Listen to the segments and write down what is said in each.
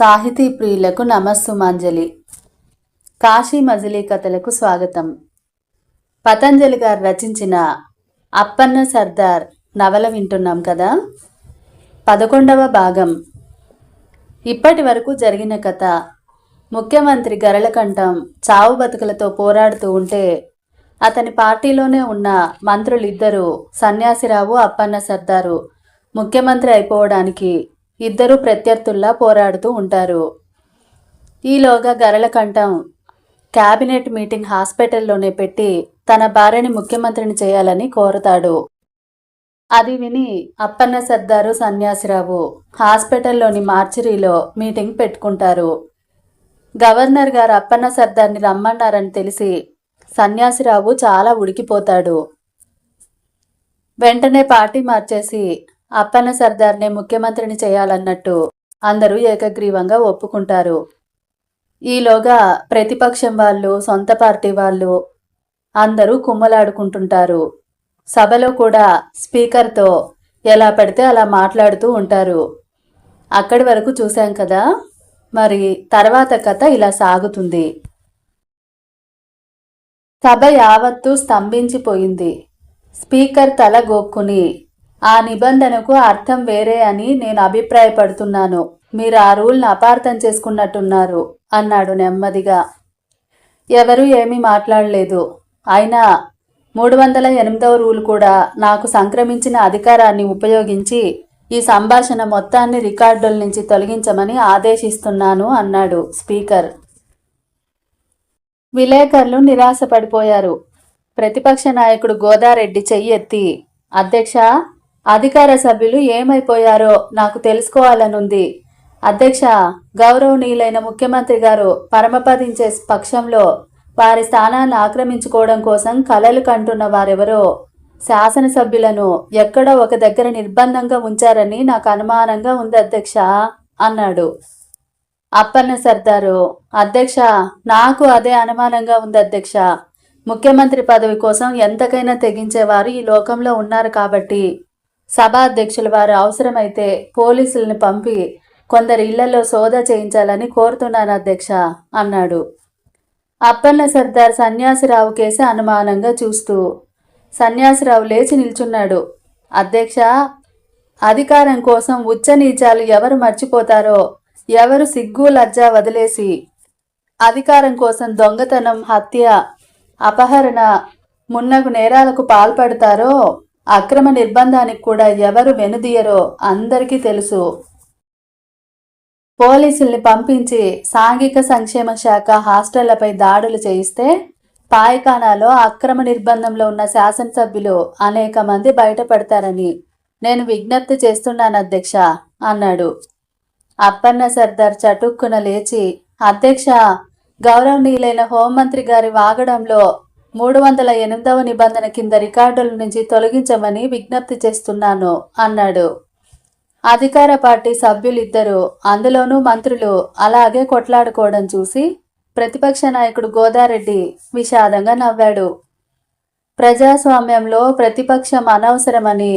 సాహితీ ప్రియులకు నమస్సుమాంజలి. కాశీ మజిలీ కథలకు స్వాగతం. పతంజలి గారు రచించిన అప్పన్న సర్దార్ నవల వింటున్నాం కదా? పదకొండవ భాగం. ఇప్పటి వరకు జరిగిన కథ. ముఖ్యమంత్రి గరళకంఠం చావు బతుకులతో పోరాడుతూ ఉంటే అతని పార్టీలోనే ఉన్న మంత్రులిద్దరూ సన్యాసిరావు అప్పన్న సర్దారు ముఖ్యమంత్రి అయిపోవడానికి ఇద్దరు ప్రత్యర్థుల్లా పోరాడుతూ ఉంటారు. ఈలోగా గరళకంఠం క్యాబినెట్ మీటింగ్ హాస్పిటల్లోనే పెట్టి తన భార్యని ముఖ్యమంత్రిని చేయాలని కోరతాడు. అది విని అప్పన్న సర్దారు సన్యాసిరావు హాస్పిటల్లోని మార్చరీలో మీటింగ్ పెట్టుకుంటారు. గవర్నర్ గారు అప్పన్న సర్దార్ని రమ్మన్నారని తెలిసి సన్యాసిరావు చాలా ఉడికిపోతాడు. వెంటనే పార్టీ మార్చేసి అప్పన్న సర్దార్నే ముఖ్యమంత్రిని చేయాలన్నట్టు అందరూ ఏకగ్రీవంగా ఒప్పుకుంటారు. ఈలోగా ప్రతిపక్షం వాళ్ళు సొంత పార్టీ వాళ్ళు అందరూ కుమ్మలాడుకుంటుంటారు. సభలో కూడా స్పీకర్తో ఎలా పడితే అలా మాట్లాడుతూ ఉంటారు. అక్కడి వరకు చూశాం కదా మరి తర్వాత కథ ఇలా సాగుతుంది. సభ యావత్తూ స్తంభించిపోయింది. స్పీకర్ తల గోక్కుని ఆ నిబంధనకు అర్థం వేరే అని నేను అభిప్రాయపడుతున్నాను. మీరు ఆ రూల్ని అపార్థం చేసుకున్నట్టున్నారు అన్నాడు నెమ్మదిగా. ఎవరూ ఏమీ మాట్లాడలేదు. అయినా మూడు వందల ఎనిమిదవ రూల్ కూడా నాకు సంక్రమించిన అధికారాన్ని ఉపయోగించి ఈ సంభాషణ మొత్తాన్ని రికార్డుల నుంచి తొలగించమని ఆదేశిస్తున్నాను అన్నాడు స్పీకర్. విలేకరులు నిరాశపడిపోయారు. ప్రతిపక్ష నాయకుడు గోదారెడ్డి చెయ్యెత్తి అధ్యక్ష అధికార సభ్యులు ఏమైపోయారో నాకు తెలుసుకోవాలనుంది. అధ్యక్ష గౌరవనీయులైన ముఖ్యమంత్రి గారు పరమపదించే పక్షంలో వారి స్థానాన్ని ఆక్రమించుకోవడం కోసం కలలు కంటున్న వారెవరో శాసనసభ్యులను ఎక్కడో ఒక దగ్గర నిర్బంధంగా ఉంచారని నాకు అనుమానంగా ఉంది అధ్యక్ష అన్నాడు. అప్పన్న సర్దారు అధ్యక్ష నాకు అదే అనుమానంగా ఉంది అధ్యక్ష. ముఖ్యమంత్రి పదవి కోసం ఎంతకైనా తెగించేవారు ఈ లోకంలో ఉన్నారు కాబట్టి సభాధ్యక్షుల వారు అవసరమైతే పోలీసుల్ని పంపి కొందరి ఇళ్ళలో సోదా చేయించాలని కోరుతున్నాను అధ్యక్ష అన్నాడు. అప్పన్న సర్దార్ సన్యాసిరావు కేసి అనుమానంగా చూస్తూ సన్యాసిరావు లేచి నిల్చున్నాడు. అధ్యక్ష అధికారం కోసం ఉచ్చ నీచాలు ఎవరు మర్చిపోతారో ఎవరు సిగ్గు లజ్జ వదిలేసి అధికారం కోసం దొంగతనం హత్య అపహరణ మున్నగు నేరాలకు పాల్పడతారో అక్రమ నిర్బంధానికి కూడా ఎవరు వెనుదీయరో అందరికీ తెలుసు. పోలీసుల్ని పంపించి సాంఘిక సంక్షేమ శాఖ హాస్టళ్ళపై దాడులు చేయిస్తే పాయకానాలో అక్రమ నిర్బంధంలో ఉన్న శాసనసభ్యులు అనేక మంది బయటపడతారని నేను విజ్ఞప్తి చేస్తున్నాను అధ్యక్ష అన్నాడు. అప్పన్న సర్దార్ చటుక్కున లేచి అధ్యక్ష గౌరవనీయులైన హోంమంత్రి గారి వాగడంలో మూడు వందల ఎనిమిదవ నిబంధన కింద రికార్డుల నుంచి తొలగించమని విజ్ఞప్తి చేస్తున్నాను అన్నాడు. అధికార పార్టీ సభ్యులిద్దరూ అందులోనూ మంత్రులు అలాగే కొట్లాడుకోవడం చూసి ప్రతిపక్ష నాయకుడు గోదారెడ్డి విషాదంగా నవ్వాడు. ప్రజాస్వామ్యంలో ప్రతిపక్షం అనవసరమని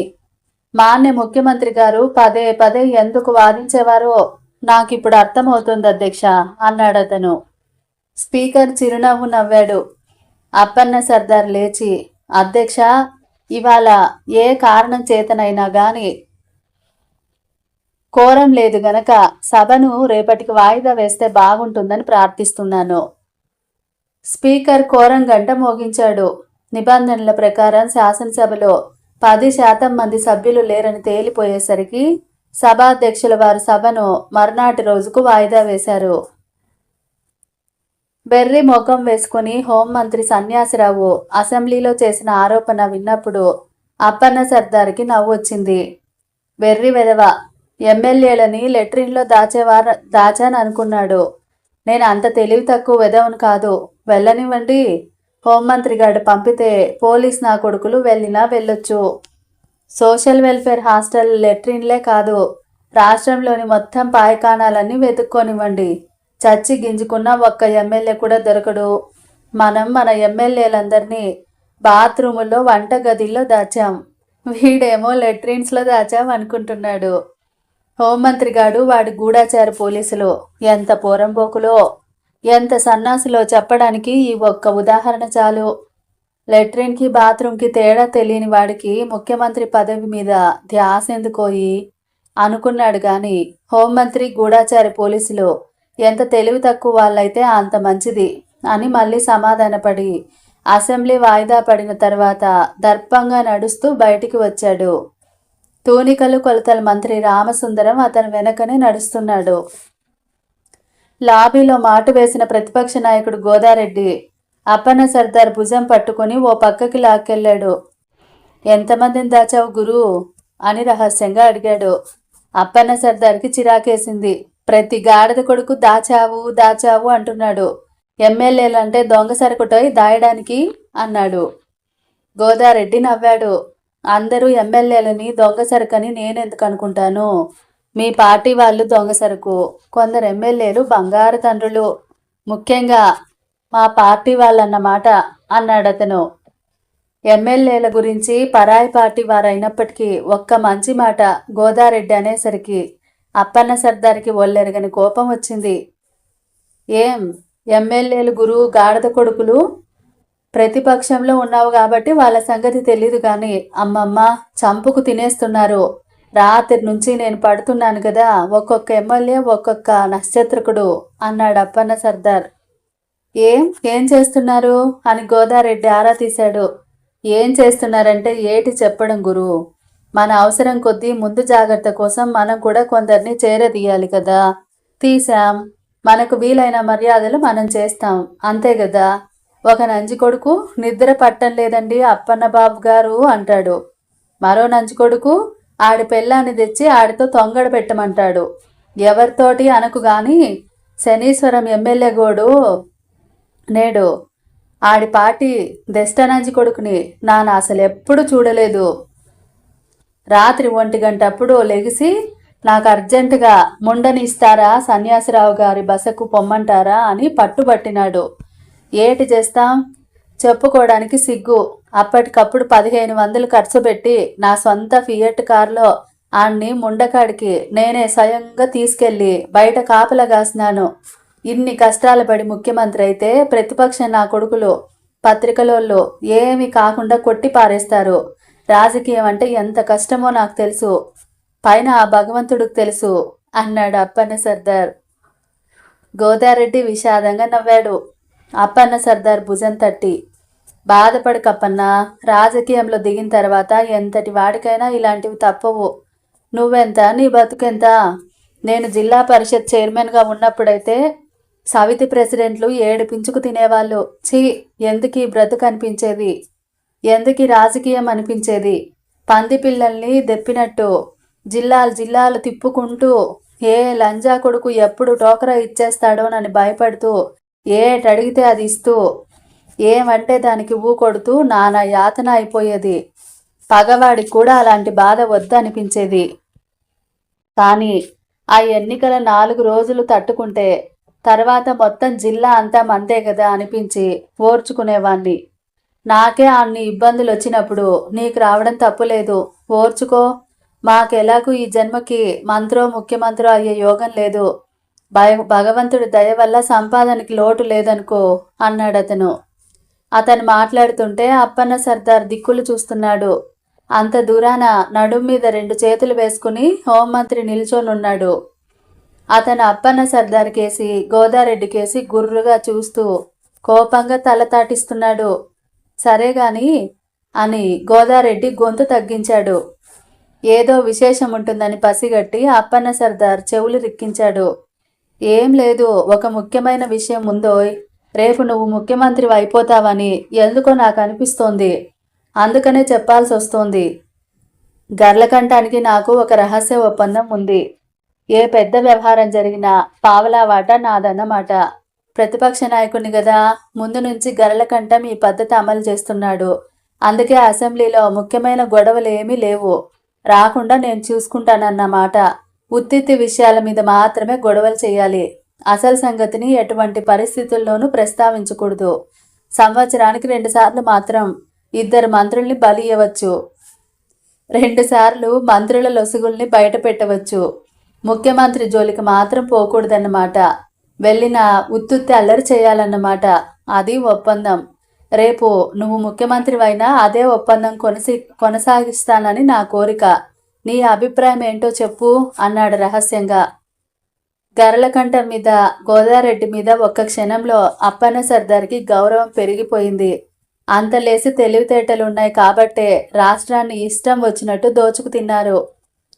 మాన్య ముఖ్యమంత్రి గారు పదే పదే ఎందుకు వాదించేవారో నాకిప్పుడు అర్థమవుతుంది అధ్యక్ష అన్నాడు అతను స్పీకర్ చిరునవ్వు నవ్వాడు. అప్పన్న సర్దార్ లేచి అధ్యక్ష ఇవాళ ఏ కారణం చేతనైనా గాని కోరం లేదు గనక సభను రేపటికి వాయిదా వేస్తే బాగుంటుందని ప్రార్థిస్తున్నాను. స్పీకర్ కోరం గంట మోగించాడు. నిబంధనల ప్రకారం శాసనసభలో పది శాతం మంది సభ్యులు లేరని తేలిపోయేసరికి సభాధ్యక్షుల వారు సభను మర్నాటి రోజుకు వాయిదా వేశారు. బెర్రి ముఖం వేసుకుని హోంమంత్రి సన్యాసిరావు అసెంబ్లీలో చేసిన ఆరోపణ విన్నప్పుడు అప్పన్న సర్దార్కి నవ్వొచ్చింది బెర్రి వెదవ ఎమ్మెల్యేలని లెట్రిన్లో దాచేవార దాచాననుకున్నాడు నేను అంత తెలివి తక్కువ వెదవను కాదు. వెళ్ళనివ్వండి. హోంమంత్రి గారు పంపితే పోలీస్ నా కొడుకులు వెళ్ళినా వెళ్ళొచ్చు. సోషల్ వెల్ఫేర్ హాస్టల్ లెట్రిన్లే కాదు. రాష్ట్రంలోని మొత్తం పాయకాణాలన్నీ వెతుక్కొనివ్వండి. చచ్చి గింజుకున్న ఒక్క ఎమ్మెల్యే కూడా దొరకడు. మనం మన ఎమ్మెల్యేలందరినీ బాత్రూముల్లో వంట గదిలో దాచాం. వీడేమో లెట్రిన్స్లో దాచాం అనుకుంటున్నాడు. హోంమంత్రి గాడు వాడి గూఢాచార పోలీసులు. ఎంత పోరంబోకులో ఎంత సన్నాసులో చెప్పడానికి ఈ ఒక్క ఉదాహరణ చాలు. లెట్రిన్కి బాత్రూమ్కి తేడా తెలియని వాడికి ముఖ్యమంత్రి పదవి మీద ధ్యాస ఎందుకోయి అనుకున్నాడు కానీ హోంమంత్రి గూఢాచారి పోలీసులు ఎంత తెలివి తక్కువ వాళ్ళైతే అంత మంచిది అని మళ్ళీ సమాధానపడి అసెంబ్లీ వాయిదా పడిన తర్వాత దర్పంగా నడుస్తూ బయటికి వచ్చాడు. తూనికలు కొలతల మంత్రి రామసుందరం అతని వెనకనే నడుస్తున్నాడు. లాబీలో మాటు వేసిన ప్రతిపక్ష నాయకుడు గోదారెడ్డి అప్పన్న సర్దార్ భుజం పట్టుకుని ఓ పక్కకి లాక్కెళ్ళాడు. ఎంతమందిని దాచావు గురు? అని రహస్యంగా అడిగాడు. అప్పన్న సర్దార్కి చిరాకేసింది. ప్రతి గాడిద కొడుకు దాచావు దాచావు అంటున్నాడు. ఎమ్మెల్యేలంటే దొంగ సరుకుటోయ్ దాయడానికి అన్నాడు. గోదారెడ్డి నవ్వాడు. అందరూ ఎమ్మెల్యేలని దొంగ సరుకని నేనెందుకు అనుకుంటాను? మీ పార్టీ వాళ్ళు దొంగ సరుకు. కొందరు ఎమ్మెల్యేలు బంగారు తండ్రులు. ముఖ్యంగా మా పార్టీ వాళ్ళన్నమాట అన్నాడు అతను ఎమ్మెల్యేల గురించి పరాయి పార్టీ వారైనప్పటికీ ఒక్క మంచి మాట గోదారెడ్డి అనేసరికి అప్పన్న సర్దార్కి ఒళ్ళెరగని కోపం వచ్చింది. ఏం? ఎమ్మెల్యేలు గురువు గాడిద కొడుకులు ప్రతిపక్షంలో ఉన్నావు కాబట్టి వాళ్ళ సంగతి తెలీదు కానీ అమ్మమ్మ చంపుకు తినేస్తున్నారు. రాత్రి నుంచి నేను పడుతున్నాను కదా ఒక్కొక్క ఎమ్మెల్యే ఒక్కొక్క నక్షత్రకుడు అన్నాడు అప్పన్న సర్దార్. ఏం? ఏం చేస్తున్నారు? అని గోదారెడ్డి ఆరా తీశాడు. ఏం చేస్తున్నారంటే ఏటి చెప్పడం గురువు? మన అవసరం కొద్దీ ముందు జాగ్రత్త కోసం మనం కూడా కొందరిని చేరదీయాలి కదా. తీసాం మనకు వీలైన మర్యాదలు మనం చేస్తాం. అంతే కదా ఒక నంజి కొడుకు నిద్ర పట్టం లేదండి అప్పన్న బాబు గారు అంటాడు. మరో నంజి కొడుకు ఆడి పెళ్ళాన్ని తెచ్చి ఆడితో తొంగడ పెట్టమంటాడు. ఎవరితోటి అనకు గాని శనీశ్వరం ఎమ్మెల్యే గోడు నేడు. ఆడి పాటి దెష్టనంజి కొడుకుని నాన్న అసలు ఎప్పుడు చూడలేదు. రాత్రి ఒంటి గంటప్పుడు లెగిసి నాకు అర్జెంటుగా ముండని ఇస్తారా సన్యాసిరావు గారి బసకు పొమ్మంటారా అని పట్టుబట్టినాడు. ఏటి చేస్తాం చెప్పుకోవడానికి సిగ్గు. అప్పటికప్పుడు పదిహేను వందలు ఖర్చు పెట్టి నా సొంత ఫియట్ కారులో ఆణ్ణి ముండకాడికి నేనే స్వయంగా తీసుకెళ్ళి బయట కాపలా కాసినాను ఇన్ని కష్టాలు పడి ముఖ్యమంత్రి అయితే ప్రతిపక్షం నా కొడుకులు పత్రికలోళ్ళు ఏమీ కాకుండా కొట్టి పారేస్తారు. రాజకీయం అంటే ఎంత కష్టమో నాకు తెలుసు. పైన ఆ భగవంతుడికి తెలుసు అన్నాడు అప్పన్న సర్దార్. గోదారెడ్డి విషాదంగా నవ్వాడు. అప్పన్న సర్దార్ భుజం తట్టి బాధపడకప్పన్న రాజకీయంలో దిగిన తర్వాత ఎంతటి వాడికైనా ఇలాంటివి తప్పవు. నువ్వెంత నీ బతుకెంత? నేను జిల్లా పరిషత్ చైర్మన్గా ఉన్నప్పుడైతే సవితి ప్రెసిడెంట్లు ఏడు పించుకు తినేవాళ్ళు. ఛీ ఎందుకు ఈ బ్రతుకు అనిపించేది? ఎందుకు రాజకీయం అనిపించేది? పంది పిల్లల్ని దెప్పినట్టు జిల్లాలు జిల్లాలు తిప్పుకుంటూ ఏ లంజా కొడుకు ఎప్పుడు టోకరా ఇచ్చేస్తాడోనని భయపడుతూ ఏటడిగితే అది ఇస్తూ ఏమంటే దానికి ఊ కొడుతూ నానా యాతన అయిపోయేది. పగవాడికి కూడా అలాంటి బాధ వద్దనిపించేది. కానీ ఆ ఎన్నికల నాలుగు రోజులు తట్టుకుంటే తర్వాత మొత్తం జిల్లా అంతా మందే కదా అనిపించి ఓర్చుకునేవాణ్ణి. నాకే అన్ని ఇబ్బందులు వచ్చినప్పుడు నీకు రావడం తప్పులేదు. ఓర్చుకో. మాకెలాగూ ఈ జన్మకి మంత్రో ముఖ్యమంత్రో అయ్యే యోగం లేదు. భయ భగవంతుడి దయ వల్ల సంపాదనకి లోటు లేదనుకో అన్నాడు అతను అతను మాట్లాడుతుంటే అప్పన్న సర్దార్ దిక్కులు చూస్తున్నాడు. అంత దూరాన నడుం మీద రెండు చేతులు వేసుకుని హోంమంత్రి నిల్చొనున్నాడు. అతను అప్పన్న సర్దార్ కేసి గోదారెడ్డి కేసి గుర్రుగా చూస్తూ కోపంగా తల తాటిస్తున్నాడు. సరే గాని అని గోదారెడ్డి గొంతు తగ్గించాడు. ఏదో విశేషం ఉంటుందని పసిగట్టి అప్పన్న సర్దార్ చెవులు రిక్కించాడు. ఏం లేదు ఒక ముఖ్యమైన విషయం ఉందోయ్. రేపు నువ్వు ముఖ్యమంత్రి అయిపోతావని ఎందుకో నాకు అనిపిస్తోంది అందుకనే చెప్పాల్సి వస్తోంది గర్లకంఠానికి నాకు ఒక రహస్య ఒప్పందం ఉంది. ఏ పెద్ద వ్యవహారం జరిగినా పావలా వాట నాదన్నమాట. ప్రతిపక్ష నాయకుని కదా ముందు నుంచి గరళకంఠం ఈ పద్ధతి అమలు చేస్తున్నాడు. అందుకే అసెంబ్లీలో ముఖ్యమైన గొడవలు ఏమీ లేవు. రాకుండా నేను చూసుకుంటానన్నమాట ఉత్తిత్తి విషయాల మీద మాత్రమే గొడవలు చేయాలి. అసలు సంగతిని ఎటువంటి పరిస్థితుల్లోనూ ప్రస్తావించకూడదు. సంవత్సరానికి రెండుసార్లు మాత్రం ఇద్దరు మంత్రుల్ని బలి ఇవ్వచ్చు. రెండుసార్లు మంత్రుల లొసుగుల్ని బయట పెట్టవచ్చు. ముఖ్యమంత్రి జోలికి మాత్రం పోకూడదన్నమాట. వెళ్ళిన ఉత్తుత్తి అల్లరి చేయాలన్నమాట. అది ఒప్పందం. రేపు నువ్వు ముఖ్యమంత్రివైనా అదే ఒప్పందం కొనసి కొనసాగిస్తానని నా కోరిక. నీ అభిప్రాయం ఏంటో చెప్పు అన్నాడు రహస్యంగా. గరళకంఠం మీద గోదారెడ్డి మీద ఒక్క క్షణంలో అప్పన్న సర్దార్కి గౌరవం పెరిగిపోయింది. అంత లేసి తెలివితేటలు ఉన్నాయి కాబట్టే రాష్ట్రాన్ని ఇష్టం వచ్చినట్టు దోచుకు తిన్నారు.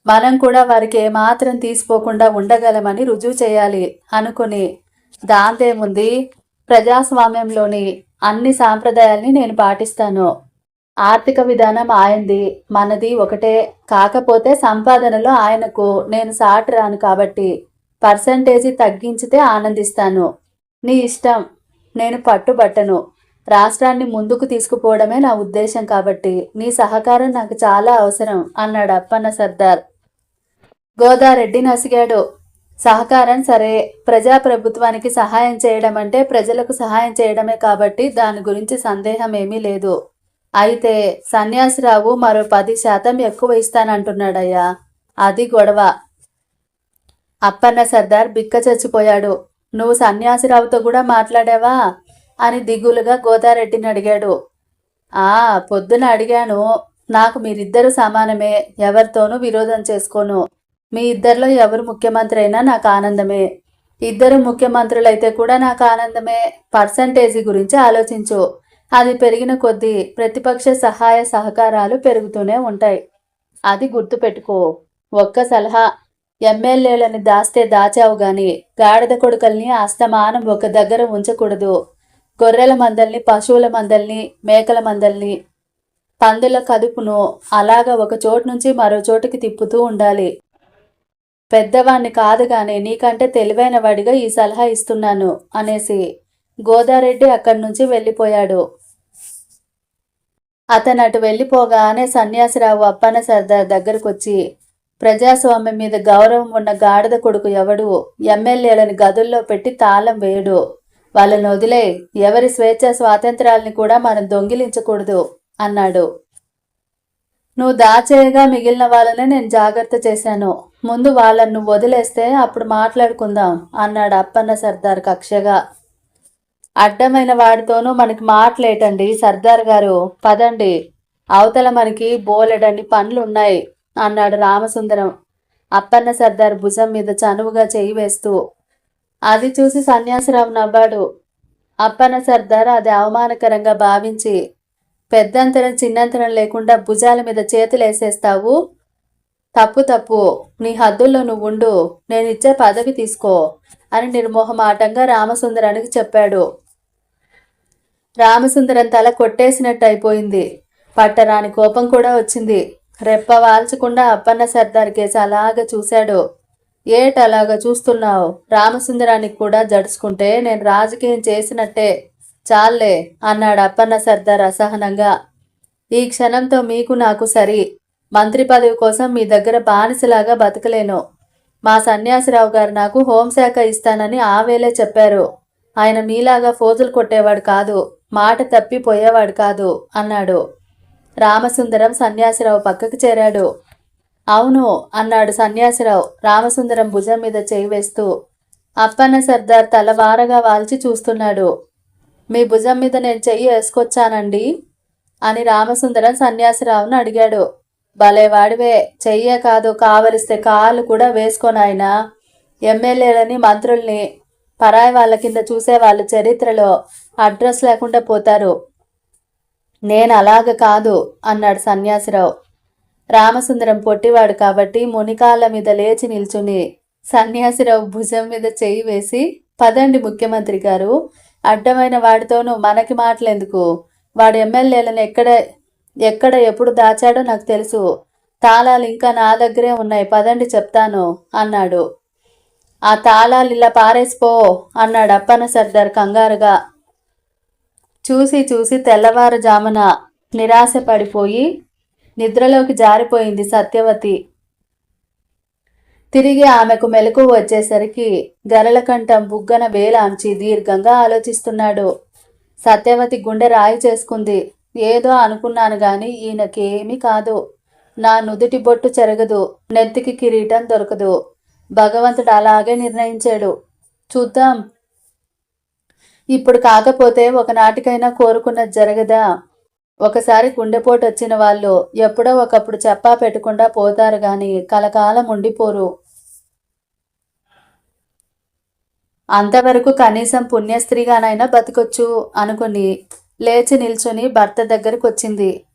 మనం కూడా వారికి ఏమాత్రం తీసిపోకుండా ఉండగలమని రుజువు చేయాలి అనుకుని దాంతేముంది? ప్రజాస్వామ్యంలోని అన్ని సాంప్రదాయాల్ని నేను పాటిస్తాను. ఆర్థిక విధానం ఆయనది మనది ఒకటే. కాకపోతే సంపాదనలో ఆయనకు నేను సాటి రాను కాబట్టి పర్సంటేజీ తగ్గించితే ఆనందిస్తాను. నీ ఇష్టం. నేను పట్టుబట్టను. రాష్ట్రాన్ని ముందుకు తీసుకుపోవడమే నా ఉద్దేశం కాబట్టి నీ సహకారం నాకు చాలా అవసరం అన్నాడు అప్పన్న సర్దార్. గోదారెడ్డి నసిగాడు. సహకారం సరే. ప్రజాప్రభుత్వానికి సహాయం చేయడం అంటే ప్రజలకు సహాయం చేయడమే కాబట్టి దాని గురించి సందేహం ఏమీ లేదు. అయితే సన్యాసిరావు మరో పది శాతం ఎక్కువ ఇస్తానంటున్నాడయ్యా. అది గొడవ. అప్పన్న సర్దార్ బిక్క చచ్చిపోయాడు. నువ్వు సన్యాసిరావుతో కూడా మాట్లాడావా? అని దిగులుగా గోదారెడ్డిని అడిగాడు. ఆ పొద్దున అడిగాను. నాకు మీరిద్దరు సమానమే. ఎవరితోనూ విరోధం చేసుకోను. మీ ఇద్దరిలో ఎవరు ముఖ్యమంత్రి అయినా నాకు ఆనందమే. ఇద్దరు ముఖ్యమంత్రులైతే కూడా నాకు ఆనందమే. పర్సంటేజీ గురించి ఆలోచించు. అది పెరిగిన కొద్దీ ప్రతిపక్ష సహాయ సహకారాలు పెరుగుతూనే ఉంటాయి. అది గుర్తుపెట్టుకో. ఒక్క సలహా. ఎమ్మెల్యేలని దాస్తే దాచావు గాని గాడిద కొడుకల్ని అస్తమానం ఒక దగ్గర ఉంచకూడదు. గొర్రెల మందల్ని పశువుల మందల్ని మేకల మందల్ని. పందుల కదుపును అలాగా ఒక చోటు నుంచి మరో చోటుకి తిప్పుతూ ఉండాలి. పెద్దవాణ్ణి కాదు గాని నీకంటే తెలివైన వాడిగా ఈ సలహా ఇస్తున్నాను అనేసి గోదారెడ్డి అక్కడి నుంచి వెళ్ళిపోయాడు. అతను అటు వెళ్ళిపోగానే సన్యాసిరావు అప్పన సర్దార్ దగ్గరకొచ్చి ప్రజాస్వామ్యం మీద గౌరవం ఉన్న గాడిద కొడుకు ఎవడు? ఎమ్మెల్యేలను గదుల్లో పెట్టి తాళం వేయడు. వాళ్ళని వదిలే. ఎవరి స్వేచ్ఛ స్వాతంత్రాల్ని కూడా మనం దొంగిలించకూడదు అన్నాడు. నువ్వు దాచేయగా మిగిలిన వాళ్ళనే నేను జాగ్రత్త చేశాను. ముందు వాళ్ళను వదిలేస్తే అప్పుడు మాట్లాడుకుందాం అన్నాడు అప్పన్న సర్దార్ కక్షగా అడ్డమైన వాడితోనూ మనకి మాట్లాడండి సర్దార్ గారు. పదండి అవతల మనకి బోలెడన్ని పనులు ఉన్నాయి అన్నాడు రామసుందరం. అప్పన్న సర్దార్ భుజం మీద చనువుగా చేయి వేస్తూ. అది చూసి సన్యాసిరావు నవ్వాడు. అప్పన్న సర్దార్ అది అవమానకరంగా భావించి పెద్దంతరం చిన్నంతరం లేకుండా భుజాల మీద చేతులు వేసేస్తావు తప్పు తప్పు. నీ హద్దుల్లో నువ్వు ఉండు నేను ఇచ్చే పదవి తీసుకో అని నిర్మోహమాటంగా రామసుందరానికి చెప్పాడు. రామసుందరం తల కొట్టేసినట్టు అయిపోయింది పట్టరాని కోపం కూడా వచ్చింది. రెప్ప వాల్చకుండా అప్పన్న సర్దార్ కేసు అలాగ చూశాడు. ఏట అలాగా చూస్తున్నావు? రామసుందరానికి కూడా జడుచుకుంటే నేను రాజకీయం చేసినట్టే. చాలే అన్నాడు అప్పన్న సర్దార్ అసహనంగా. ఈ క్షణంతో మీకు నాకు సరి. మంత్రి పదవి కోసం మీ దగ్గర బానిసలాగా బతకలేను. మా సన్యాసిరావు గారు నాకు హోంశాఖ ఇస్తానని ఆవేలే చెప్పారు. ఆయన మీలాగా ఫోజులు కొట్టేవాడు కాదు మాట తప్పిపోయేవాడు కాదు అన్నాడు. రామసుందరం సన్యాసిరావు పక్కకు చేరాడు. అవును అన్నాడు సన్యాసిరావు రామసుందరం భుజం మీద చేయి వేస్తూ. అప్పన్న సర్దార్ తల వారగా వాల్చి చూస్తున్నాడు. మీ భుజం మీద నేను చెయ్యి వేసుకొచ్చానండి? అని రామసుందరం సన్యాసిరావును అడిగాడు. భలే వాడివే చెయ్యే కాదు కావలిస్తే కాళ్ళు కూడా వేసుకోనాయన ఎమ్మెల్యేలని మంత్రుల్ని పరాయి వాళ్ళ కింద చూసే వాళ్ళ చరిత్రలో అడ్రస్ లేకుండా పోతారు. నేను అలాగ కాదు అన్నాడు సన్యాసిరావు. రామసుందరం పొట్టివాడు కాబట్టి మునికాళ్ళ మీద లేచి నిల్చుని సన్యాసిరావు భుజం మీద చేయి వేసి పదండి ముఖ్యమంత్రి గారు అడ్డమైన వాడితోనూ మనకి మాటలెందుకు? వాడు ఎమ్మెల్యేలను ఎక్కడ ఎక్కడ ఎప్పుడు దాచాడో నాకు తెలుసు. తాళాలు ఇంకా నా దగ్గరే ఉన్నాయి. పదండి చెప్తాను అన్నాడు. ఆ తాళాలు ఇలా పారేసిపో అన్నాడు అప్పన సర్దార్ కంగారుగా. చూసి చూసి తెల్లవారుజామున నిరాశ పడిపోయి నిద్రలోకి జారిపోయింది సత్యవతి. తిరిగి ఆమెకు మెలకు వచ్చేసరికి గరళకంఠం బుగ్గన వేలాంచి దీర్ఘంగా ఆలోచిస్తున్నాడు. సత్యవతి గుండె రాయి చేసుకుంది. ఏదో అనుకున్నాను గాని ఈయనకేమీ కాదు. నా నుదుటి బొట్టు చెరగదు నెత్తికి కిరీటం దొరకదు. భగవంతుడు అలాగే నిర్ణయించాడు. చూద్దాం. ఇప్పుడు కాకపోతే ఒకనాటికైనా కోరుకున్నది జరగదా? ఒకసారి గుండెపోటు వచ్చిన వాళ్ళు ఎప్పుడో ఒకప్పుడు చెప్పా పెట్టకుండా పోతారు గాని కలకాలం ఉండిపోరు. అంతవరకు కనీసం పుణ్యస్త్రీగానైనా బతకొచ్చు అనుకుని లేచి నిల్చొని భర్త దగ్గరకు వచ్చింది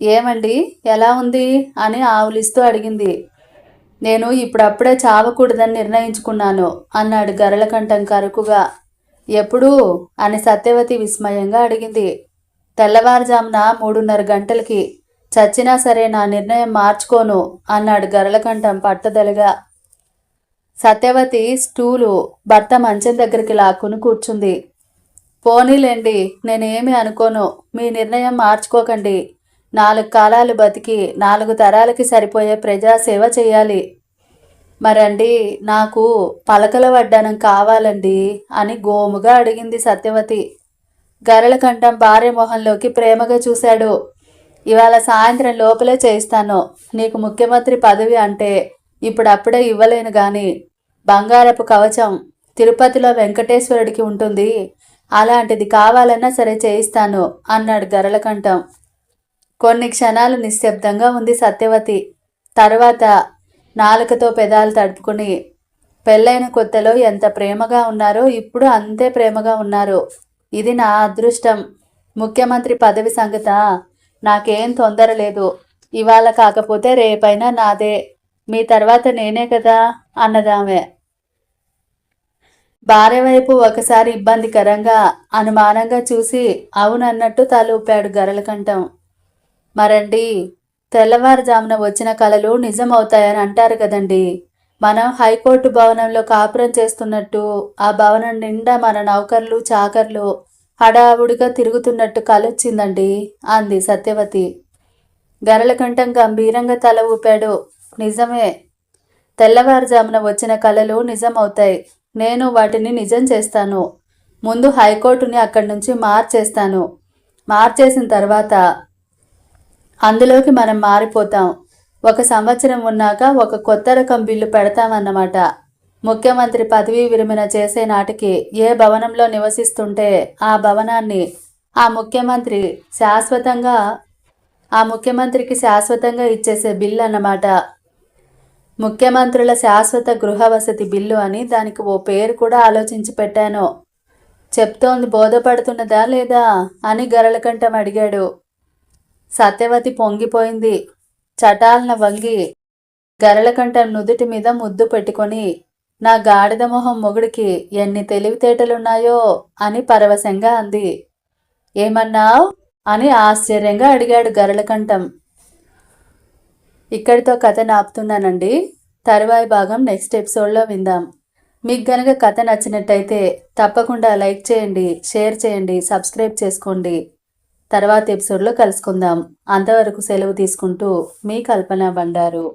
ఏమండి? ఎలా ఉంది? అని ఆవులిస్తూ అడిగింది. నేను ఇప్పుడప్పుడే చావకూడదని నిర్ణయించుకున్నాను అన్నాడు గరళకంఠం కరుకుగా. ఎప్పుడు? అని సత్యవతి విస్మయంగా అడిగింది. తెల్లవారుజామున మూడున్నర గంటలకి చచ్చినా సరే నా నిర్ణయం మార్చుకోను అన్నాడు గరళకంఠం పట్టుదలగా. సత్యవతి స్టూలు భర్త మంచం దగ్గరికి లాక్కుని కూర్చుంది. పోనీలేండి నేనేమి అనుకోను. మీ నిర్ణయం మార్చుకోకండి. నాలుగు కాలాలు బతికి నాలుగు తరాలకి సరిపోయే ప్రజాసేవ చేయాలి. మరండి నాకు పలకల వడ్డానం కావాలండి అని గోముగా అడిగింది సత్యవతి. గరళకంఠం భార్య మొహంలోకి ప్రేమగా చూశాడు. ఇవాళ సాయంత్రం లోపలే చేయిస్తాను. నీకు ముఖ్యమంత్రి పదవి అంటే ఇప్పుడప్పుడే ఇవ్వలేను గాని. బంగారపు కవచం తిరుపతిలో వెంకటేశ్వరుడికి ఉంటుంది. అలాంటిది కావాలన్నా సరే చేయిస్తాను అన్నాడు గరళకంఠం. కొన్ని క్షణాలు నిశ్శబ్దంగా ఉంది సత్యవతి. తర్వాత నాలుకతో పెదాలు తడుపుకుని పెళ్ళైన కొత్తలో ఎంత ప్రేమగా ఉన్నారో ఇప్పుడు అంతే ప్రేమగా ఉన్నారు. ఇది నా అదృష్టం. ముఖ్యమంత్రి పదవి సంగత నాకేం తొందర లేదు. ఇవాళ కాకపోతే రేపైనా నాదే. మీ తర్వాత నేనే కదా అన్నదామె. భార్య వైపు ఒకసారి ఇబ్బందికరంగా అనుమానంగా చూసి అవునన్నట్టు తలూపాడు గరలకంఠం. మరండి తెల్లవారుజామున వచ్చిన కళలు నిజమవుతాయని అంటారు కదండి. మనం హైకోర్టు భవనంలో కాపురం చేస్తున్నట్టు ఆ భవనం నిండా మన నౌకర్లు చాకర్లు హడావుడిగా తిరుగుతున్నట్టు కలొచ్చిందండి అంది సత్యవతి. గరలకంఠం గంభీరంగా తల ఊపాడు. నిజమే తెల్లవారుజామున వచ్చిన కళలు నిజమవుతాయి. నేను వాటిని నిజం చేస్తాను. ముందు హైకోర్టుని అక్కడి నుంచి మార్చేస్తాను. మార్చేసిన తర్వాత అందులోకి మనం మారిపోతాం. ఒక సంవత్సరం ఉన్నాక ఒక కొత్త రకం బిల్లు పెడతామన్నమాట. ముఖ్యమంత్రి పదవీ విరమణ చేసే నాటికి ఏ భవనంలో నివసిస్తుంటే ఆ భవనాన్ని ఆ ముఖ్యమంత్రి శాశ్వతంగా ఆ ముఖ్యమంత్రికి శాశ్వతంగా ఇచ్చేసే బిల్లు అన్నమాట ముఖ్యమంత్రుల శాశ్వత గృహ వసతి బిల్లు అని దానికి ఓ పేరు కూడా ఆలోచించి పెట్టాను. చెప్తోంది బోధపడుతున్నదా లేదా అని గరళకంఠం అడిగాడు. సత్యవతి పొంగిపోయింది. చటాలన వంగి గరళకంఠం నుదుటి మీద ముద్దు పెట్టుకొని నా గాడిద మొహం మొగుడికి ఎన్ని తెలివితేటలున్నాయో అని పరవశంగా అంది. ఏమన్నావు? అని ఆశ్చర్యంగా అడిగాడు గరళకంఠం. ఇక్కడితో కథ నాపుతున్నానండి. తరువాయి భాగం నెక్స్ట్ ఎపిసోడ్లో విందాం. మీకు గనక కథ నచ్చినట్టయితే తప్పకుండా లైక్ చేయండి షేర్ చేయండి సబ్స్క్రైబ్ చేసుకోండి. తర్వాత ఎపిసోడ్లో కలుసుకుందాం. అంతవరకు సెలవు తీసుకుంటూ మీ కల్పన బండారు.